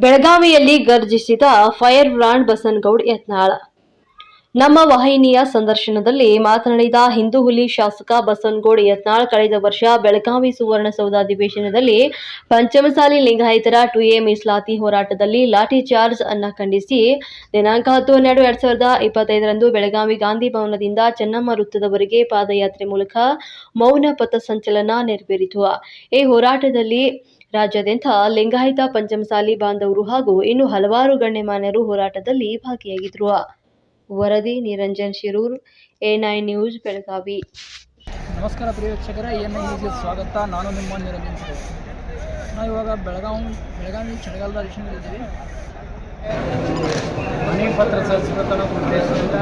ಬೆಳಗಾವಿಯಲ್ಲಿ ಗರ್ಜಿಸಿದ fire brand Basanagoud Yatnal ನಮ್ಮ ವಾಹಿನಿಯ ಸಂದರ್ಶನದಲ್ಲಿ ಮಾತನಾಡಿದ ಹಿಂದೂ ಹುಲಿ ಶಾಸಕ ಬಸನಗೌಡ ಯತ್ನಾಳ್, ಕಳೆದ ವರ್ಷ ಬೆಳಗಾವಿ ಸುವರ್ಣಸೌಧ ಅಧಿವೇಶನದಲ್ಲಿ ಪಂಚಮಸಾಲಿ ಲಿಂಗಾಯತರ ಟು ಎ ಮೀಸಲಾತಿ ಹೋರಾಟದಲ್ಲಿ ಲಾಠಿ ಚಾರ್ಜ್ ಅನ್ನ ಖಂಡಿಸಿ ದಿನಾಂಕ ಹತ್ತು ಹನ್ನೆರಡು ಎರಡ್ ಸಾವಿರದ ಇಪ್ಪತ್ತೈದರಂದು ಬೆಳಗಾವಿ ಗಾಂಧಿ ಭವನದಿಂದ ಚೆನ್ನಮ್ಮ ವೃತ್ತದವರೆಗೆ ಪಾದಯಾತ್ರೆ ಮೂಲಕ ಮೌನ ಪಥಸಂಚಲನ ನೆರವೇರಿತು. ಈ ಹೋರಾಟದಲ್ಲಿ ರಾಜ್ಯಾದ್ಯಂತ ಲಿಂಗಾಯತ ಪಂಚಮಸಾಲಿ ಬಾಂಧವರು ಹಾಗೂ ಇನ್ನು ಹಲವಾರು ಗಣ್ಯಮಾನ್ಯರು ಹೋರಾಟದಲ್ಲಿ ಭಾಗಿಯಾಗಿದ್ದರು ವರದಿ Niranjan Shirur A nine news Belagavi. ನಮಸ್ಕಾರ ಪ್ರಿಯ ವೀಕ್ಷಕರೇ ಎನ್ ನ್ಯೂಸ್ಗೆ ಸ್ವಾಗತ. ನಾನು ನಿಮ್ಮ ನಿರಂಜನ್ ಶಿರೂರ್. ನಾವು ಇವಾಗ ಬೆಳಗಾವಿ ಬೆಳಗಾವಿ ಚಳಿಗಾಲದ ಅಧಿವೇಶನದಲ್ಲಿದ್ದೀವಿ ಮನೆ ಪತ್ರ ಸಲ್ಲಿಸಬೇಕನ್ನೋ ಉದ್ದೇಶದಿಂದ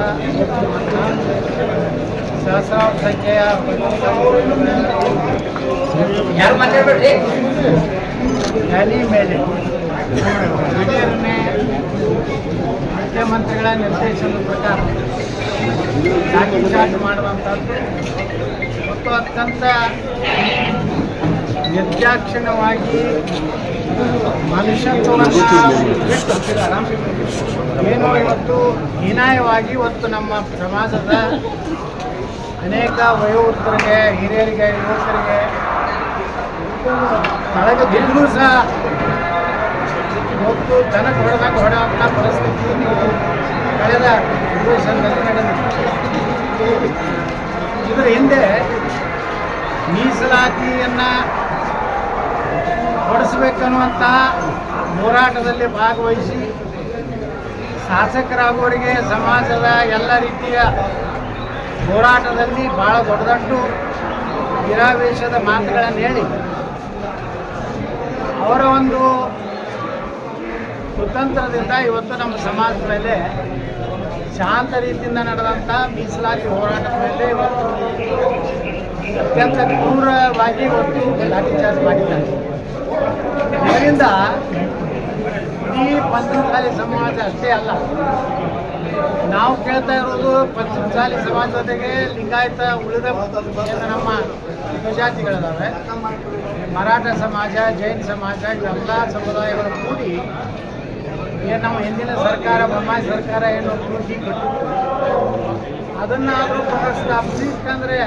ಸಹಸ್ರಾರು ಸಂಖ್ಯೆಯ ಮೇಲೆ ಮುಖ್ಯಮಂತ್ರಿಗಳ ನಿರ್ದೇಶನದ ಪ್ರಕಾರ ಲಾಠಿ ಚಾರ್ಜ್ ಮಾಡುವಂಥದ್ದು. ಮತ್ತು ಅತ್ಯಂತ ನಿರ್ದಾಕ್ಷಿಣ್ಯವಾಗಿ ಮನುಷ್ಯತ್ವವನ್ನು ಏನು ಇವತ್ತು ಹೀನಾಯವಾಗಿ ಇವತ್ತು ನಮ್ಮ ಸಮಾಜದ ಅನೇಕ ವಯೋವೃತ್ತರಿಗೆ ಹಿರಿಯರಿಗೆ, ಯುವಕರಿಗೆ, ತಳಗೆ ಬಿದ್ದರೂ ಸಹ ಇವತ್ತು ಜನಕ್ಕೆ ಹೊಡೆದಾಗ ಹೊಡೆಯುವಂಥ ಪರಿಸ್ಥಿತಿ ಕಳೆದ ಅಧಿವೇಶನದಲ್ಲಿ ನಡೆದಿತ್ತು ಇದರ ಹಿಂದೆ ಮೀಸಲಾತಿಯನ್ನು ಹೊಡೆಸಬೇಕನ್ನುವಂತಹ ಹೋರಾಟದಲ್ಲಿ ಭಾಗವಹಿಸಿ ಶಾಸಕರಾಗುವವರಿಗೆ ಸಮಾಜದ ಎಲ್ಲ ರೀತಿಯ ಹೋರಾಟದಲ್ಲಿ ಭಾಳ ದೊಡ್ಡದಟ್ಟು ನಿರಾವೇಶದ ಮಾತುಗಳನ್ನು ಹೇಳಿ ಅವರ ಒಂದು ಕುತಂತ್ರದಿಂದ ಇವತ್ತು ನಮ್ಮ ಸಮಾಜದ ಮೇಲೆ ಶಾಂತ ರೀತಿಯಿಂದ ನಡೆದಂಥ ಮೀಸಲಾತಿ ಹೋರಾಟದ ಮೇಲೆ ಇವತ್ತು ಅತ್ಯಂತ ಕ್ರೂರವಾಗಿ ಇವತ್ತು ಲಾಠಿಚಾರ್ಜ್ ಮಾಡಿದ್ದಾರೆ. ಇದರಿಂದ ಈ ಪಂಚಮಸಾಲಿ ಸಮಾಜ ಅಷ್ಟೇ ಅಲ್ಲ, ನಾವು ಕೇಳ್ತಾ ಇರೋದು ಪಂಚಮಸಾಲಿ ಸಮಾಜ ಜೊತೆಗೆ ಲಿಂಗಾಯತ ಉಳಿದ ನಮ್ಮ ಜಾತಿಗಳಿದ್ದಾವೆ ಮರಾಠ ಸಮಾಜ, ಜೈನ್ ಸಮಾಜ ಇವೆಲ್ಲ ಸಮುದಾಯಗಳು ಕೂಡಿ ನಮ್ಮ ಹಿಂದಿನ ಸರ್ಕಾರ ಬೊಮ್ಮಾಯಿ ಸರ್ಕಾರ ಏನು ಕೃಷಿ ಕೊಟ್ಟಿತ್ತು ಅದನ್ನಾದರೂ ಪುನಃಸ್ಥಾಪಿಸಿ ಯಾಕಂದರೆ